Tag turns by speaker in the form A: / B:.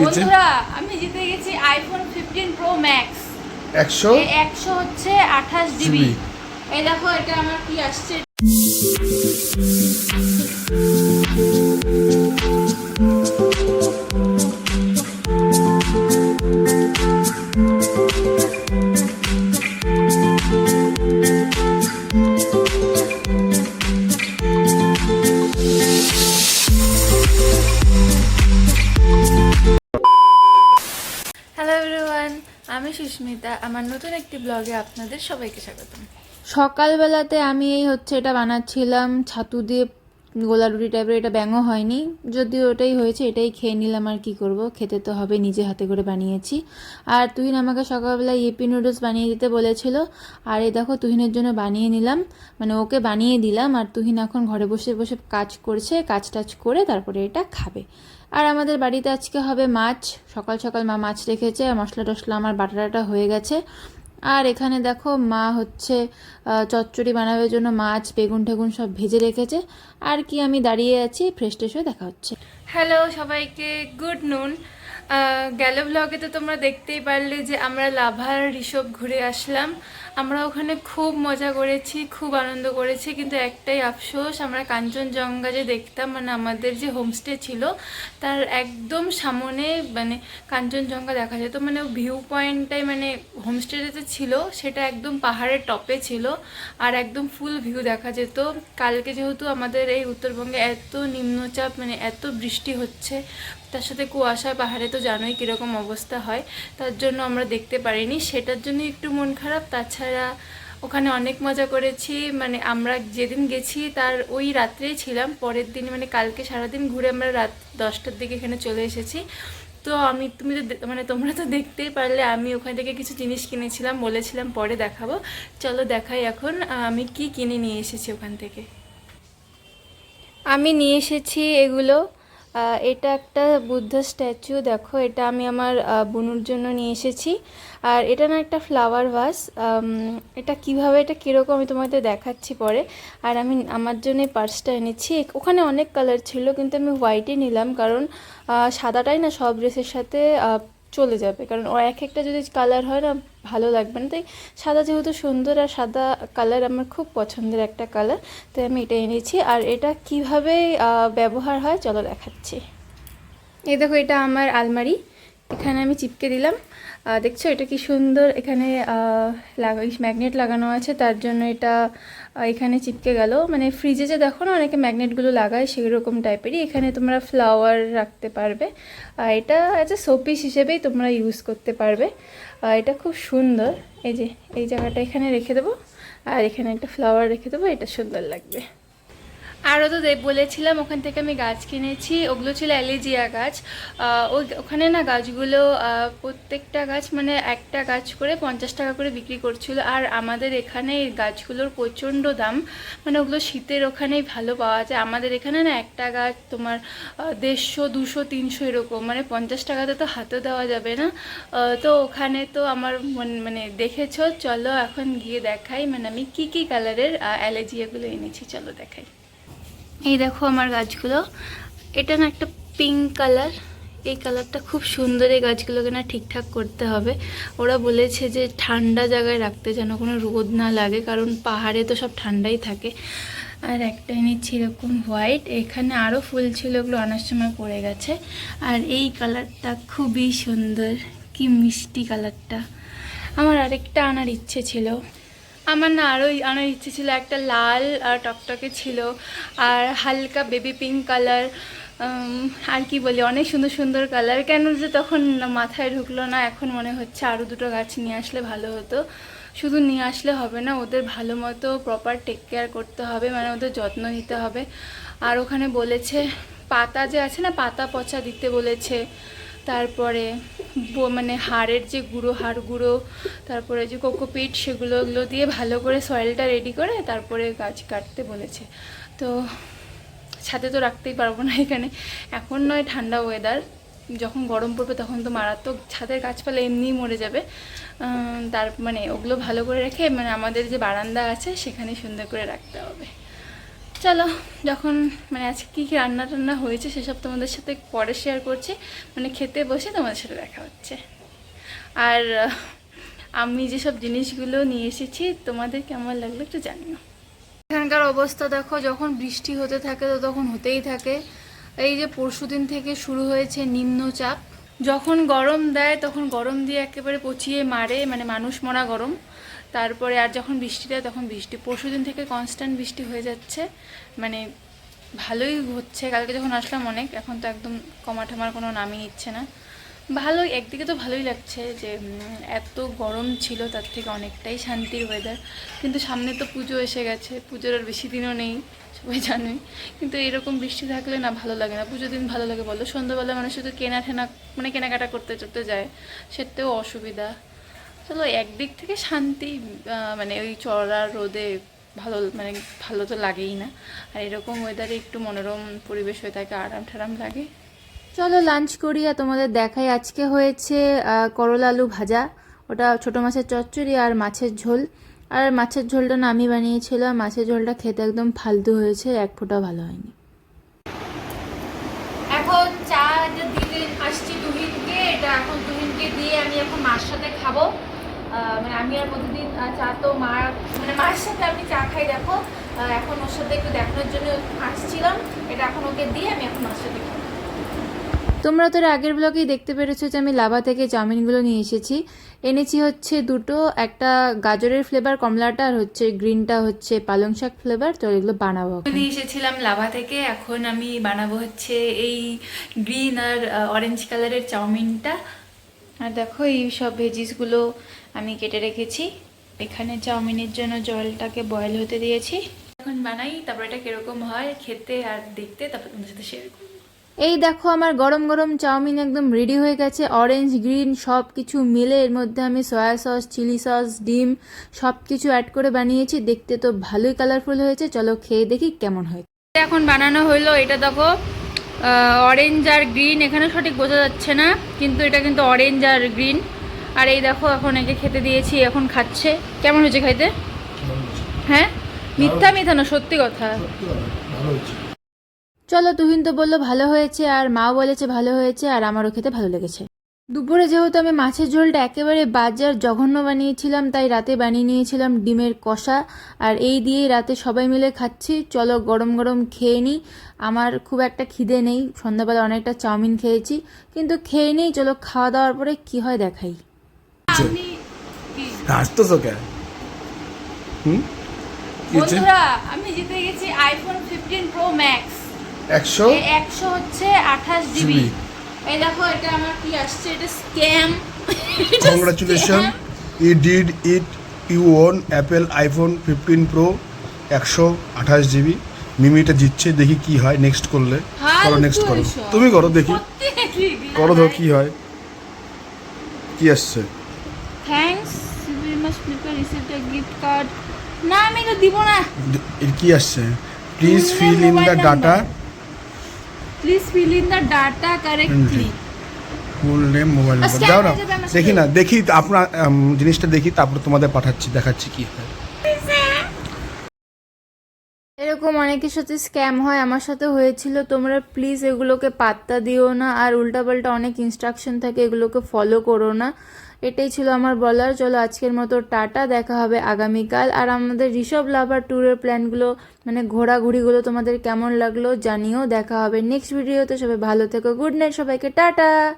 A: হয়েছে
B: বন্ধুরা আমি জিতে গেছি আইফোন ফিফটিন প্রো ম্যাক্স
A: একশো?
B: একশো হচ্ছে আঠাশ জিবি। এই দেখো এটা আমার কি আসছে? হ্যালো সুস্মিতা আমার নতুন একটি ব্লগে আপনাদের সবাইকে স্বাগতম। সকালবেলাতে আমি এই হচ্ছে এটা বানাচ্ছিলাম, ছাতু দিয়ে গোলা রুটি টাইপের এটা ব্যাঙও হয়নি। যদিও ওটাই হয়েছে, এটাই খেয়ে নিলাম আর কি করব। খেতে তো হবে, নিজে হাতে করে বানিয়েছি। আর তুহিন আমাকে সকালবেলা ইপি নুডলস বানিয়ে দিতে বলেছিল। আর এই দেখো, তুহিনের জন্য বানিয়ে নিলাম। মানে ওকে বানিয়ে দিলাম। আর তুহিন এখন ঘরে বসে বসে কাজ করছে কাজ টাজ করে তারপরে এটা খাবে। আর আমাদের বাড়িতে আজকে হবে মাছ। সকাল সকাল মা মাছ রেখেছে মশলা টশলা আমার বাটাটা হয়ে গেছে। আর এখানে দেখো মা হচ্ছে চচ্চড়ি বানানোর জন্য মাছ, বেগুন ঠেগুন সব ভেজে রেখেছে। আর কি আমি দাঁড়িয়ে আছি ফ্রেশ ট্রেশ হয়ে দেখা হচ্ছে। হ্যালো সবাইকে গুড নুন গেল ব্লগে তো তোমরা দেখতেই পারলে যে আমরা লাভার ঋষভ ঘুরে আসলাম। আমরা ওখানে খুব মজা করেছি, খুব আনন্দ করেছি, কিন্তু একটাই আফসোস, আমরা কাঞ্চনজঙ্ঘা যে দেখতাম মানে আমাদের যে হোমস্টে ছিল, তার একদম সামনে মানে কাঞ্চনজঙ্ঘা দেখা যেত মানে ভিউ পয়েন্টটাই মানে হোমস্টেতে ছিল, সেটা একদম পাহাড়ের টপে ছিল, আর একদম ফুল ভিউ দেখা যেত। কালকে যেহেতু আমাদের এই উত্তরবঙ্গে এত নিম্নচাপ মানে এত বৃষ্টি হচ্ছে, তার সাথে কুয়াশা, পাহাড়ে তো জানোই কীরকম অবস্থা হয়, তার জন্য আমরা দেখতে পারিনি, সেটার জন্য একটু মন খারাপ, তাছাড়া ওখানে অনেক মজা করেছি। মানে আমরা যেদিন গেছি তার ওই রাত্রেই ছিলাম। পরের দিন মানে কালকে সারাদিন ঘুরে আমরা রাত দশটার দিকে এখানে চলে এসেছি। তো আমি তুমি তো মানে তোমরা তো দেখতেই পারলে, আমি ওখান থেকে কিছু জিনিস কিনেছিলাম, বলেছিলাম পরে দেখাবো। চলো দেখাই এখন আমি কি কিনে নিয়ে এসেছি ওখান থেকে। আমি নিয়ে এসেছি এগুলো। এটা একটা বুদ্ধ স্ট্যাচু, দেখো, এটা আমি আমার বুনুর জন্য নিয়ে এসেছি। আর এটা না একটা ফ্লাওয়ার ভাস এটা কীভাবে, এটা কীরকম আমি তোমাদের দেখাচ্ছি পরে। আর আমি, আমার জন্য পার্সটা এনেছি। ওখানে অনেক কালার ছিল, কিন্তু আমি হোয়াইটই নিলাম, কারণ সাদাটাই না সব ড্রেসের সাথে চলে যাবে। কারণ ও এক একটা যদি কালার হয় না, ভালো লাগবে না। তাই সাদা যেহেতু সুন্দর আর সাদা কালার আমার খুব পছন্দের একটা কালার তাই আমি এটা এনেছি। আর এটা কীভাবে ব্যবহার হয়, চলো দেখাচ্ছি। এই দেখো, এটা আমার আলমারি। এখানে আমি চিপকে দিলাম। দেখছ, এটা কি সুন্দর, এখানে ম্যাগনেট লাগানো আছে, তার জন্য এটা এখানে চিপকে গেল। মানে ফ্রিজে যে দেখো না, অনেকে ম্যাগনেটগুলো লাগায় সেই রকম টাইপেরই এখানে তোমরা ফ্লাওয়ার রাখতে পারবে। আর এটা অ্যাজ এ শোপিস হিসেবেই তোমরা ইউজ করতে পারবে। এটা খুব সুন্দর। এই যে, এই জায়গাটা এখানে রেখে দেবো। আর এখানে একটা ফ্লাওয়ার রেখে দেবো, এটা সুন্দর লাগবে। আরও তো বলেছিলাম, ওখান থেকে আমি গাছ কিনেছি, ওগুলো ছিল অ্যালেজিয়া গাছ। ওই ওখানে না গাছগুলো প্রত্যেকটা গাছ মানে একটা গাছ করে পঞ্চাশ টাকা করে বিক্রি করছিল। আর আমাদের এখানে এই গাছগুলোর প্রচণ্ড দাম। মানে ওগুলো শীতের ওখানেই ভালো পাওয়া যায়। আমাদের এখানে না একটা গাছ তোমার দেড়শো, দুশো, তিনশো এরকম। মানে পঞ্চাশ টাকাতে তো হাতে দেওয়া যাবে না। তো ওখানে তো আমার মন- মানে দেখেছ, চলো এখন গিয়ে দেখাই। মানে আমি কী কী কালারের অ্যালেজিয়াগুলো এনেছি, চলো দেখাই। এই দেখো আমার গাছগুলো। এটা না একটা পিঙ্ক কালার এই কালারটা খুব সুন্দর এই গাছগুলোকে না ঠিকঠাক করতে হবে। ওরা বলেছে যে ঠান্ডা জায়গায় রাখতে যেন কোনো রোদ না লাগে, কারণ পাহাড়ে তো সব ঠান্ডাই থাকে। আর একটা এনেছি এরকম হোয়াইট এখানে আরও ফুল ছিল, ওগুলো আনার সময় পড়ে গেছে। আর এই কালারটা খুবই সুন্দর। কি মিষ্টি কালারটা আমার আরেকটা আনার ইচ্ছে ছিল। আমার না আরও আনার ইচ্ছে ছিল, একটা লাল আর টকটকে ছিল, আর হালকা বেবি পিঙ্ক কালার আর কি বলি, অনেক সুন্দর সুন্দর কালার কেন যে তখন মাথায় ঢুকলো না, এখন মনে হচ্ছে আরও দুটো গাছ নিয়ে আসলে ভালো হতো। শুধু নিয়ে আসলে হবে না, ওদের ভালো মতো প্রপার টেক কেয়ার করতে হবে মানে ওদের যত্ন নিতে হবে। আর ওখানে বলেছে, পাতা যে আছে না, পাতা পচা দিতে বলেছে। তারপরে মানে হাড়ের যে গুঁড়ো, হাড় গুঁড়ো, তারপরে যে কোকোপিট সেগুলো ওগুলো দিয়ে ভালো করে সয়েলটা রেডি করে তারপরে গাছ কাটতে বলেছে। তো ছাদে তো রাখতেই পারব না এখানে। এখন নয় ঠান্ডা ওয়েদার যখন গরম পড়বে তখন তো মারাত্মক ছাদের গাছপালা এমনিই মরে যাবে। তার মানে ওগুলো ভালো করে রেখে মানে আমাদের যে বারান্দা আছে সেখানে সুন্দর করে রাখতে হবে। চলো, যখন মানে আজকে কী কী রান্না টান্না হয়েছে সেসব তোমাদের সাথে পরে শেয়ার করছি। মানে খেতে বসে তোমাদের সাথে দেখা হচ্ছে। আর, আমি যেসব জিনিসগুলো নিয়ে এসেছি, তোমাদের কেমন লাগল একটু জানিও। এখানকার অবস্থা দেখো, যখন বৃষ্টি হতে থাকে তো তখন হতেই থাকে। এই যে পরশুদিন থেকে শুরু হয়েছে নিম্নচাপ। যখন গরম দেয় তখন গরম দিয়ে একেবারে পচিয়ে মারে মানে মানুষ মরা গরম। তারপরে আর যখন বৃষ্টি দেয় তখন বৃষ্টি। পরশুদিন থেকে কনস্ট্যান্ট বৃষ্টি হয়ে যাচ্ছে। মানে ভালোই হচ্ছে। কালকে যখন আসলাম অনেক, এখন তো একদম কমা ঠামার কোনো নামই নিচ্ছে না। ভালোই, একদিকে তো ভালোই লাগছে যে এত গরম ছিল তার থেকে অনেকটাই শান্তির ওয়েদার কিন্তু সামনে তো পুজো এসে গেছে। পুজোর আর বেশি দিনও নেই, সবাই জানে। কিন্তু এরকম বৃষ্টি থাকলে না ভালো লাগে না। পুজো দিন ভালো লাগে বলো। সন্ধ্যাবেলা মানে শুধু কেনা ঠেনা মানে কেনাকাটা করতে চড়তে যায়, সেটাও অসুবিধা। চলো একদিক থেকে শান্তি মানে ওই চড়া রোদে ভালো মানে ভালো তো লাগেই না। আর এরকম ওয়েদারে একটু মনোরম পরিবেশ হয়ে থাকে আরাম ঠারাম লাগে। চলো লাঞ্চ করি আর তোমাদের দেখাই। আজকে হয়েছে করলা আলু ভাজা। ওটা ছোট মাছের চচ্চড়ি আর মাছের ঝোল। আর মাছের ঝোলটা না আমি বানিয়েছিলাম। মাছের ঝোলটা খেতে একদম ফালতু হয়েছে। এক ফোঁটা ভালো হয়নি। এখন চা যে দিতে আসছি তুহিনকে এটা এখন তুহিনকে দিয়ে আমি এখন মার সাথে খাব। মানে আমি আর প্রতিদিন চা তো মা মানে মায়ের সাথে আমি চা খাই দেখো। এখন ওর সাথে একটু দেখানোর জন্য আসছিলাম। এটা এখন ওকে দিয়ে আমি এখন মার সাথে তোমরা তো এর আগের ব্লগেই দেখতে পেরেছ যে আমি লাভা থেকে চাউমিনগুলো নিয়ে এসেছি। এনেছি হচ্ছে দুটো একটা গাজরের ফ্লেভার কমলাটা আর হচ্ছে গ্রিনটা হচ্ছে পালং শাক ফ্লেভার তো এগুলো বানাবো নিয়ে এসেছিলাম লাভা থেকে। এখন আমি বানাবো হচ্ছে এই গ্রিন আর অরেঞ্জ কালারের চাউমিনটা। আর দেখো এই সব ভেজিসগুলো আমি কেটে রেখেছি। এখানে চাউমিনের জন্য জলটাকে বয়েল হতে দিয়েছি। এখন বানাই তারপর এটা কীরকম হয় খেতে আর দেখতে তারপর তোমাদের সাথে শেয়ার করব। এই দেখো আমার গরম গরম চাউমিন একদম রেডি হয়ে গেছে। অরেঞ্জ গ্রিন সব কিছু মিলে এর মধ্যে আমি সয়া সস চিলি সস ডিম সব কিছু অ্যাড করে বানিয়েছি। দেখতে তো ভালোই কালারফুল হয়েছে। চলো খেয়ে দেখি কেমন হয়। এখন বানানো হইল এটা দেখো অরেঞ্জ আর গ্রিন এখানে সঠিক বোঝা যাচ্ছে না, কিন্তু এটা কিন্তু অরেঞ্জ আর গ্রিন আর এই দেখো, এখন একে খেতে দিয়েছি, এখন খাচ্ছে। কেমন হয়েছে খাইতে? হ্যাঁ? মিথ্যা মিথ্যা না, সত্যি কথা। চলো তুহিন তো বলল ভালো হয়েছে, আর মাও বলেছে ভালো হয়েছে, আর আমারও খেতে ভালো লেগেছে। দুপুরে যেহেতু আমি মাছের ঝোলটা একেবারে বাজার জঘন্য বানিয়েছিলাম তাই রাতে বানিয়ে নিয়েছিলাম ডিমের কষা। আর এই দিয়েই রাতে সবাই মিলে খাচ্ছি। চলো গরম গরম খেয়ে নিই আমার খুব একটা খিদে নেই। সন্ধ্যাবেলা অনেকটা চাউমিন খেয়েছি। কিন্তু খেয়ে নিই চলো খাওয়া দাওয়ার পরে কি হয় দেখাই।
A: হাসতেছো কেন?
B: বন্ধুরা আমি জিতে গেছি আইফোন ফিফটিন প্রো ম্যাক্স
A: একশো?
B: একশো হচ্ছে আঠাশ জিবি। এই দেখো এটা আমার কি আসছে? এটা scam
A: congratulation E did it you won Apple iPhone fifteen pro একশো আঠাশ জিবি মিমিটা জিতছে দেখি কি হয় নেক্সট করলে। করো নেক্সট করো। তুমি করো দেখি। করো ধর কি হয়। কি আসছে?
B: Thanks we must prepare receive the gift card না আমি এটা দিব না।
A: কি আসছে? Please fill in the data
B: please fill in the data correctly
A: full name mobile number দাও না দেখি না দেখি আপনার জিনিসটা দেখি তারপর তোমাদের পাঠাচ্ছি দেখাচ্ছি কি হয়।
B: এরকম অনেকের সাথে স্ক্যাম হয় আমার সাথে হয়েছিল। তোমরা প্লিজ এগুলোকে পাত্তা দিও না আর উল্টাপাল্টা অনেক ইনস্ট্রাকশন থাকে এগুলোকে ফলো করো না। এটাই ছিল আমার বলার। চলো আজকের মতো টাটা, দেখা হবে আগামীকাল। আর আমাদের ঋষভ লাভার ট্যুরের প্ল্যানগুলো মানে ঘোরাঘুরিগুলো তোমাদের কেমন লাগল জানিও। দেখা হবে নেক্সট ভিডিওতে। সবাই ভালো থেকো। গুড নাইট সবাইকে। টাটা!